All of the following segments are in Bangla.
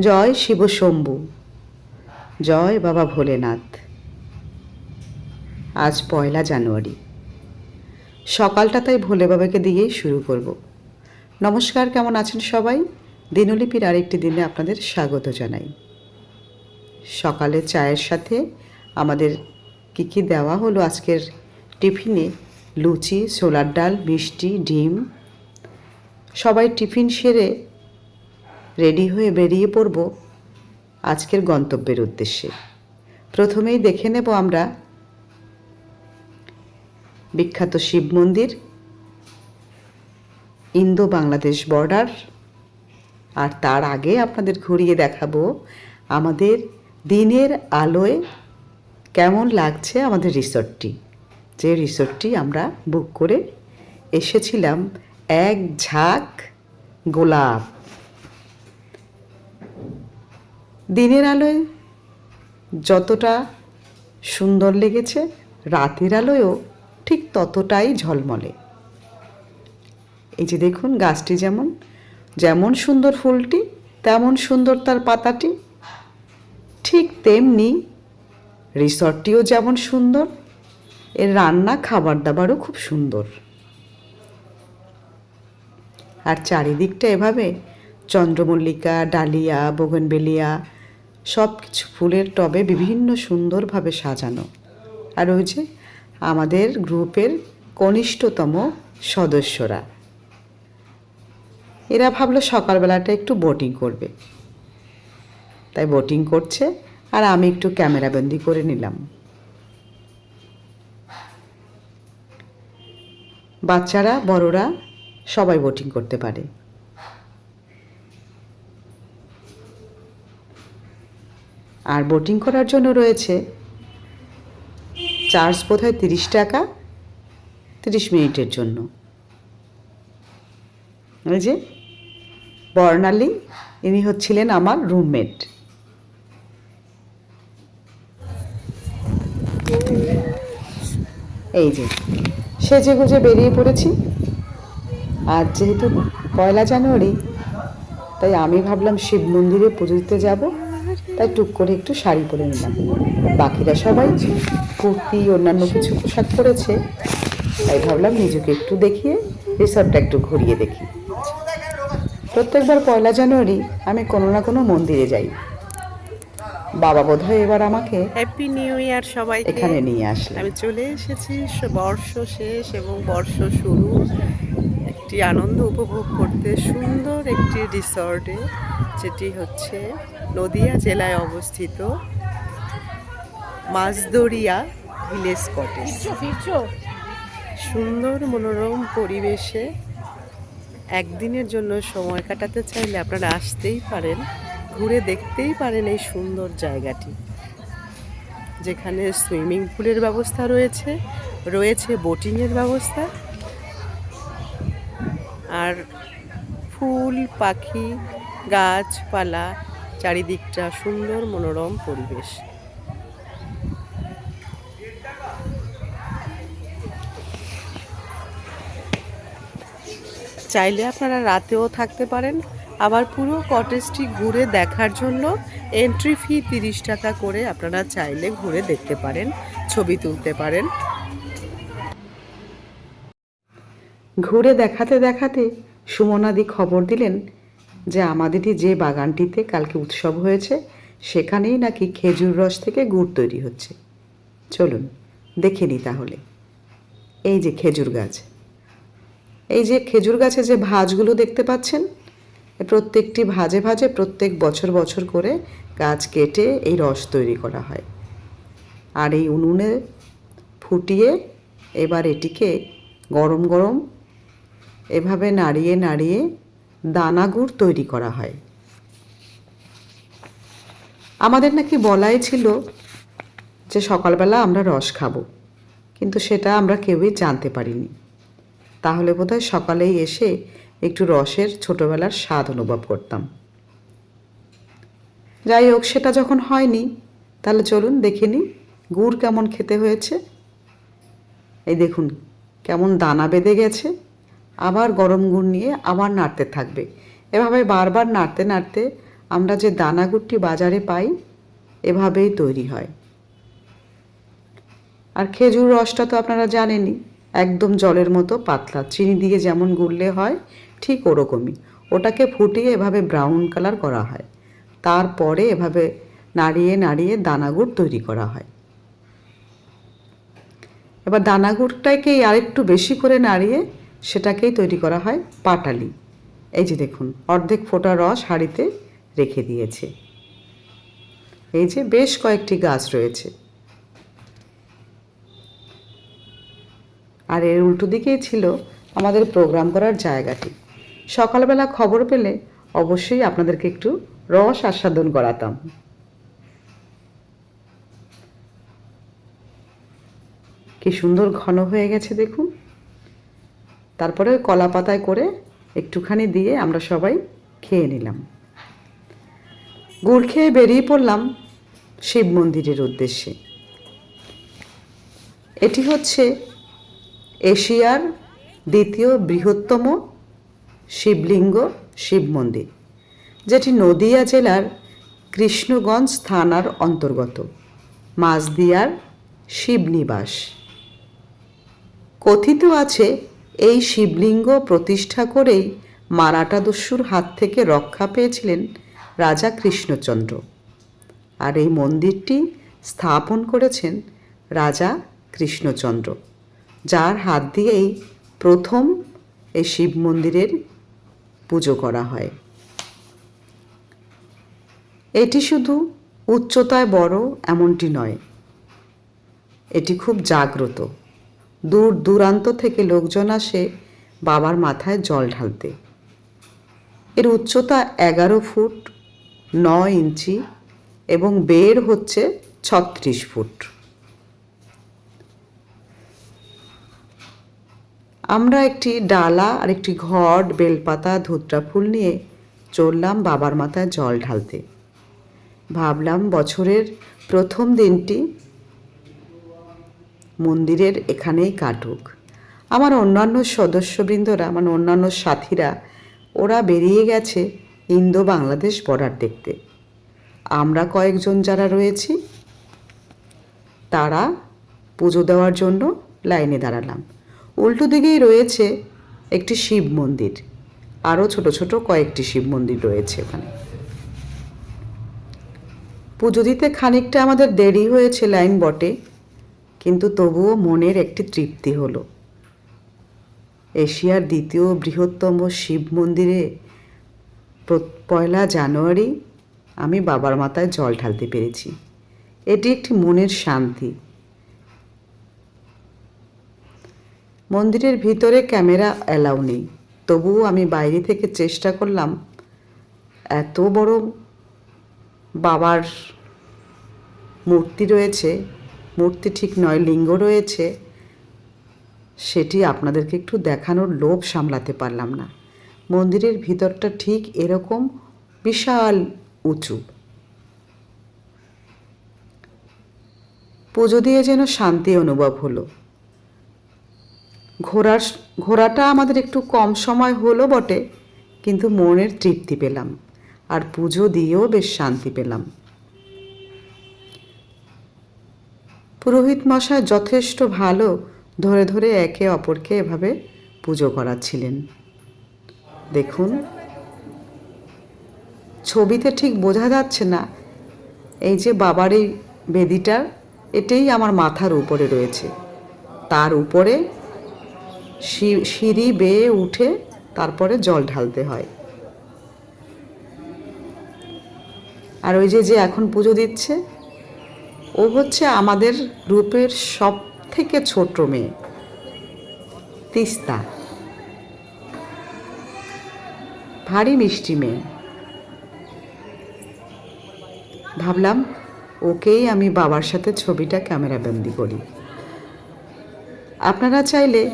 জয় শিব শম্ভু। জয় বাবা ভোলেনাথ। আজ পয়লা জানুয়ারি। সকালটা তাই ভোলে বাবাকে দিয়েই শুরু করব। নমস্কার, কেমন আছেন সবাই? দিনলিপির আরেকটি দিনে আপনাদের স্বাগত জানাই। সকালে চায়ের সাথে আমাদের কী কী দেওয়া হলো আজকের টিফিনে? লুচি, ছোলার ডাল, মিষ্টি, ডিম। সবাই টিফিন সেরে রেডি হয়ে বেরিয়ে পড়ব আজকের গন্তব্যের উদ্দেশ্যে। প্রথমেই দেখে নেব আমরা বিখ্যাত শিব মন্দির ইন্দো বাংলাদেশ বর্ডার, আর তার আগে আপনাদের ঘুরিয়ে দেখাবো আমাদের দিনের আলোয় কেমন লাগছে আমাদের রিসর্টটি। যে রিসর্টটি আমরা বুক করে এসেছিলাম, এক ঝাঁক গোলাপ। দিনের আলোয় যতটা সুন্দর লেগেছে, রাতের আলোয়ও ঠিক ততটাই ঝলমলে। এই যে দেখুন, গাছটি যেমন যেমন সুন্দর ফুলটি, তেমন সুন্দর তার পাতাটি, ঠিক তেমনি রিসর্টটিও যেমন সুন্দর, এর রান্না খাবার দাবারও খুব সুন্দর। আর চারিদিকটা এভাবে চন্দ্রমল্লিকা, ডালিয়া, বোগনবেলিয়া সব কিছু ফুলের টবে বিভিন্ন সুন্দরভাবে সাজানো। আর ওই যে আমাদের গ্রুপের কনিষ্ঠতম সদস্যরা। এরা ভাবলো সকালবেলাটা একটু বোটিং করবে। তাই বোটিং করছে আর আমি একটু ক্যামেরাবন্দি করে নিলাম। বাচ্চারা, বড়রা সবাই বোটিং করতে পারে। আর বোটিং করার জন্য রয়েছে চার্জ বোধ হয় তিরিশ টাকা, তিরিশ মিনিটের জন্য। ওই যে বর্ণালী, ইনি হচ্ছিলেন আমার রুমমেট এই যে সেজে গুজে বেরিয়ে পড়েছি। আর যেহেতু পয়লা জানুয়ারি, তাই আমি ভাবলাম শিব মন্দিরে পুজো দিতে যাব। তাই টুক করে একটু শাড়ি পরে নিলাম। বাকিরা সবাই কুর্তি অন্যান্য কিছু পোশাক পরেছে। তাই ভাবলাম নিজেকে একটু দেখিয়ে রিসর্টটা একটু ঘুরিয়ে দেখি। প্রত্যেকবার পয়লা জানুয়ারি আমি কোনো না কোনো মন্দিরে যাই। বাবা বোধ হয় এবার আমাকে হ্যাপি নিউ ইয়ার সবাই এখানে নিয়ে আসলে আমি চলে এসেছি বর্ষ শেষ এবং বর্ষ শুরু। একটি আনন্দ উপভোগ করতে সুন্দর একটি রিসর্টে যেটি হচ্ছে নদিয়া জেলায় অবস্থিত মাছদরিয়া ভিলেজ কটেজ সুন্দর মনোরম পরিবেশে একদিনের জন্য সময় কাটাতে চাইলে আপনারা আসতেই পারেন ঘুরে দেখতেই পারেন এই সুন্দর জায়গাটি। যেখানে সুইমিং পুলের ব্যবস্থা রয়েছে রয়েছে বোটিংয়ের ব্যবস্থা আর ফুল, পাখি, গাছপালা, চারিদিকটা সুন্দর মনোরম পরিবেশ। চাইলে আপনারা রাতেও থাকতে পারেন। আবার পুরো কটেজটি ঘুরে দেখার জন্য এন্ট্রি ফি তিরিশ টাকা করে আপনারা চাইলে ঘুরে দেখতে পারেন, ছবি তুলতে পারেন। ঘুরে দেখাতে দেখাতে সুমনাদি খবর দিলেন যে আমাদেরই যে বাগানটিতে কালকে উৎসব হয়েছে, সেখানেই নাকি খেজুর রস থেকে গুড় তৈরি হচ্ছে। চলুন, দেখে নিই তাহলে। এই যে খেজুর গাছ। এই যে খেজুর গাছে যে ভাঁজগুলো দেখতে পাচ্ছেন, প্রত্যেকটি ভাজে ভাজে প্রত্যেক বছর বছর করে গাছ কেটে এই রস তৈরি করা হয়। আর এই উনুনে ফুটিয়ে এবার এটিকে গরম গরম এভাবে নাড়িয়ে নাড়িয়ে দানা গুড় তৈরি করা হয়। আমাদের নাকি বলাই ছিল যে সকালবেলা আমরা রস খাব, কিন্তু সেটা আমরা কেউই জানতে পারিনি। তাহলে বোধহয় সকালেই এসে একটু রসের ছোটবেলার স্বাদ অনুভব করতাম। যাই হোক, সেটা যখন হয়নি, তাহলে চলুন দেখে নিই গুড় কেমন খেতে হয়েছে। এই দেখুন, কেমন দানা বেঁধে গেছে। আবার গরম গুড় নিয়ে আবার নাড়তে থাকবে। এভাবে বারবার নাড়তে নাড়তে আমরা যে দানাগুড়টি বাজারে পাই, এভাবেই তৈরি হয়। আর খেজুর রসটা তো আপনারা জানেনই, একদম জলের মতো পাতলা। চিনি দিয়ে যেমন গুললে হয়, ঠিক ওরকমই। ওটাকে ফুটিয়ে এভাবে ব্রাউন কালার করা হয়। তারপরে এভাবে নাড়িয়ে নাড়িয়ে দানাগুড় তৈরি করা হয়। এবার দানাগুড়টাকেই আরেকটু বেশি করে নাড়িয়ে সেটাকেই তৈরি করা হয় পাটালি। এই যে দেখুন, অর্ধেক ফোটা রস হাঁড়িতে রেখে দিয়েছে। এই যে বেশ কয়েকটি গাছ রয়েছে। আর এর উল্টো দিকেই ছিল আমাদের প্রোগ্রাম করার জায়গাটি। সকালবেলা খবর পেলে অবশ্যই আপনাদেরকে একটু রস আস্বাদন করাতাম। কি সুন্দর ঘন হয়ে গেছে দেখুন। তারপরে ওই কলা পাতায় করে একটুখানি দিয়ে আমরা সবাই খেয়ে নিলাম। গুড় খেয়ে বেরিয়ে পড়লাম শিব মন্দিরের উদ্দেশ্যে। এটি হচ্ছে এশিয়ার দ্বিতীয় বৃহত্তম শিবলিঙ্গ শিব মন্দির, যেটি নদিয়া জেলার কৃষ্ণগঞ্জ থানার অন্তর্গত মাঝদিয়ার শিবনিবাস। কথিত আছে এই শিবলিঙ্গ প্রতিষ্ঠা করেই মারাঠা দস্যুর হাত থেকে রক্ষা পেয়েছিলেন রাজা কৃষ্ণচন্দ্র। আর এই মন্দিরটি স্থাপন করেছেন রাজা কৃষ্ণচন্দ্র, যার হাত দিয়েই প্রথম এই শিব মন্দিরের পুজো করা হয়। এটি শুধু উচ্চতায় বড় এমনটি নয়, এটি খুব জাগ্রত। দূর দূরান্ত থেকে লোকজন আসে বাবার মাথায় জল ঢালতে। এর উচ্চতা এগারো ফুট ন ইঞ্চি এবং বের হচ্ছে ছত্রিশ ফুট। আমরা একটি ডালা আর একটি ঘট, বেলপাতা ধুতরা ফুল নিয়ে চললাম বাবার মাথায় জল ঢালতে। ভাবলাম বছরের প্রথম দিনটি মন্দিরের এখানেই কাটুক। আমার অন্যান্য সদস্যবৃন্দরা আমার অন্যান্য সাথীরা, ওরা বেরিয়ে গেছে ইন্দো বাংলাদেশ বর্ডার দেখতে। আমরা কয়েকজন যারা রয়েছি, তারা পুজো দেওয়ার জন্য লাইনে দাঁড়ালাম। উল্টো দিকেই রয়েছে একটি শিব মন্দির। আরও ছোট ছোট কয়েকটি শিব মন্দির রয়েছে ওখানে পুজো দিতে খানিকটা আমাদের দেরি হয়েছে লাইন বটে। কিন্তু তবুও মনের একটি তৃপ্তি হলো। এশিয়ার দ্বিতীয় বৃহত্তম শিব মন্দিরে পয়লা জানুয়ারি আমি বাবার মাথায় জল ঢালতে পেরেছি। এটি একটি মনের শান্তি। মন্দিরের ভিতরে ক্যামেরা অ্যালাউ নেই। তবুও আমি বাইরে থেকে চেষ্টা করলাম এত বড় বাবার মূর্তি রয়েছে মূর্তি ঠিক নয়, লিঙ্গ রয়েছে, সেটি আপনাদেরকে একটু দেখানোর লোভ সামলাতে পারলাম না। মন্দিরের ভিতরটা ঠিক এরকম বিশাল উঁচু। পুজো দিয়ে যেন শান্তি অনুভব হলো। ঘোরার ঘোরাটা আমাদের একটু কম সময় হলো বটে, কিন্তু মনের তৃপ্তি পেলাম। আর পুজো দিয়েও বেশ শান্তি পেলাম। পুরোহিত মশাই যথেষ্ট ভালো ধরে ধরে একে অপরকে এভাবে পুজো করাচ্ছিলেন। দেখুন। ছবিতে ঠিক বোঝা যাচ্ছে না। এই যে বাবার এই বেদিটা, এটাই আমার মাথার উপরে রয়েছে। তার উপরে সিঁড়ি বেয়ে উঠে তারপরে জল ঢালতে হয়। আর ওই যে যে এখন পুজো দিচ্ছে ও হচ্ছে আমাদের গ্রুপের সব থেকে ছোট মেয়ে। তিস্তা। ভারী মিষ্টি মেয়ে। ভাবলাম ওকেই আমি বাবার সাথে ছবিটা ক্যামেরাবন্দি করি। আপনারা চাইলে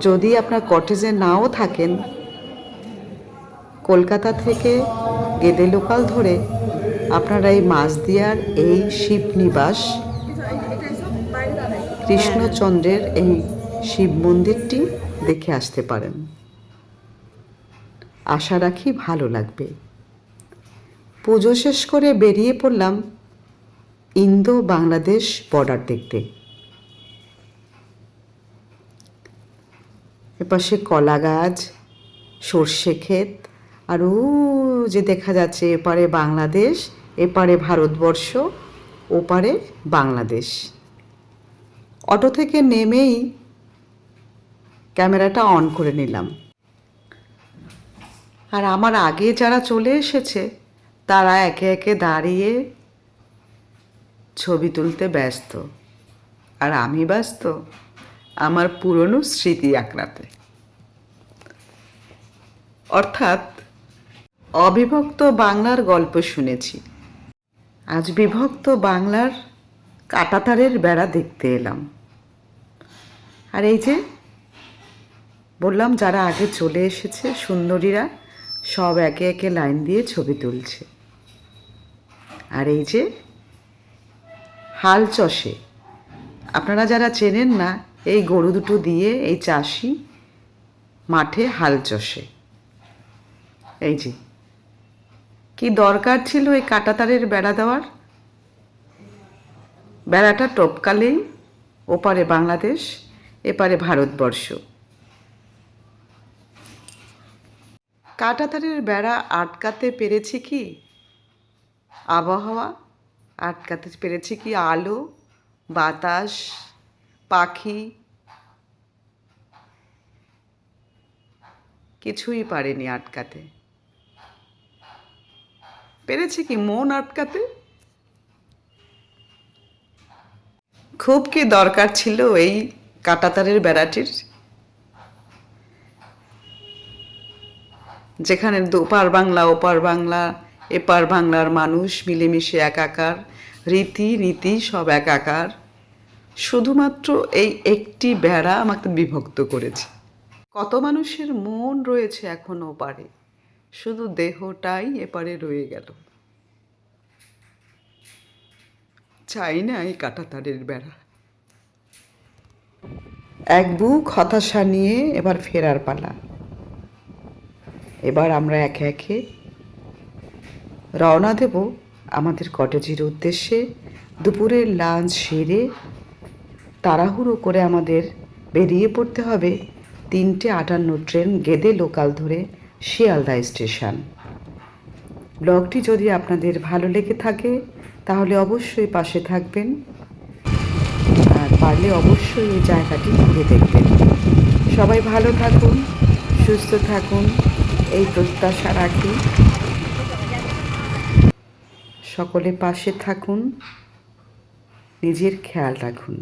যদি আপনার কটেজে নাও থাকেন, কলকাতা থেকে গেদে লোকাল ধরে আপনারা এই মাঝদিয়ার এই শিবনিবাস কৃষ্ণচন্দ্রের এই শিব মন্দিরটি দেখে আসতে পারেন। আশা রাখি ভালো লাগবে। পুজো শেষ করে বেরিয়ে পড়লাম ইন্দো বাংলাদেশ বর্ডার দেখতে। এপাশে কলা গাছ সর্ষে ক্ষেত, আর ও যে দেখা যাচ্ছে এপারে বাংলাদেশ এপারে ভারতবর্ষ, ওপারে বাংলাদেশ। অটো থেকে নেমেই ক্যামেরাটা অন করে নিলাম। আর আমার আগে যারা চলে এসেছে, তারা একে একে দাঁড়িয়ে ছবি তুলতে ব্যস্ত। আর আমি ব্যস্ত আমার পুরনো স্মৃতি আঁকড়াতে। অর্থাৎ অবিভক্ত বাংলার গল্প শুনেছি। আজ বিভক্ত বাংলার কাটাতারের বেড়া দেখতে এলাম। আর এই যে, বললাম যারা আগে চলে এসেছে, সুন্দরীরা সব একে একে লাইন দিয়ে ছবি তুলছে। আর এই যে, হাল চষে। আপনারা যারা চেনেন না, এই গরু দুটো দিয়ে এই চাষি মাঠে হাল চষে। এই যে কি দরকার ছিল এই কাটাতারের বেড়া দেওয়ার? বেড়াটা টপকালেই ওপারে বাংলাদেশ, এপারে ভারতবর্ষ। কাটাতারের বেড়া আটকাতে পেরেছি কি আবহাওয়া? আটকাতে পেরেছি কি আলো, বাতাস, পাখি? কিছুই পারেনি আটকাতে। পেরেছে কি মন আটকাতে? খুব কি দরকার ছিল এই কাটাতারের বেড়াটির? যেখানে দুপার বাংলা, ওপার বাংলা, এপার বাংলার মানুষ মিলেমিশে একাকার, রীতি নীতি সব একাকার। শুধুমাত্র এই একটি বেড়া আমাকে বিভক্ত করেছে। কত মানুষের মন রয়েছে এখনও ওপারে। শুধু দেহটাই এপারে রয়ে গেল। চাই না এই কাটাতারের বেড়া। এক বুক হতাশা নিয়ে এবার ফেরার পালা। এবার আমরা একে একে রওনা দেব আমাদের কটেজের উদ্দেশ্যে। দুপুরের লাঞ্চ সেরে তাড়াহুড়ো করে আমাদের বেরিয়ে পড়তে হবে। তিনটে আটান্ন ট্রেন গেদে লোকাল ধরে শিয়ালদা স্টেশন। ব্লগটি যদি আপনাদের ভালো লেগে থাকে, তাহলে অবশ্যই পাশে থাকবেন। আর পারলে অবশ্যই এই জায়গাটি ঘুরে দেখবেন। সবাই ভালো থাকুন, সুস্থ থাকুন, এই প্রত্যাশা রাখি। সকলে পাশে থাকুন, নিজের খেয়াল রাখুন।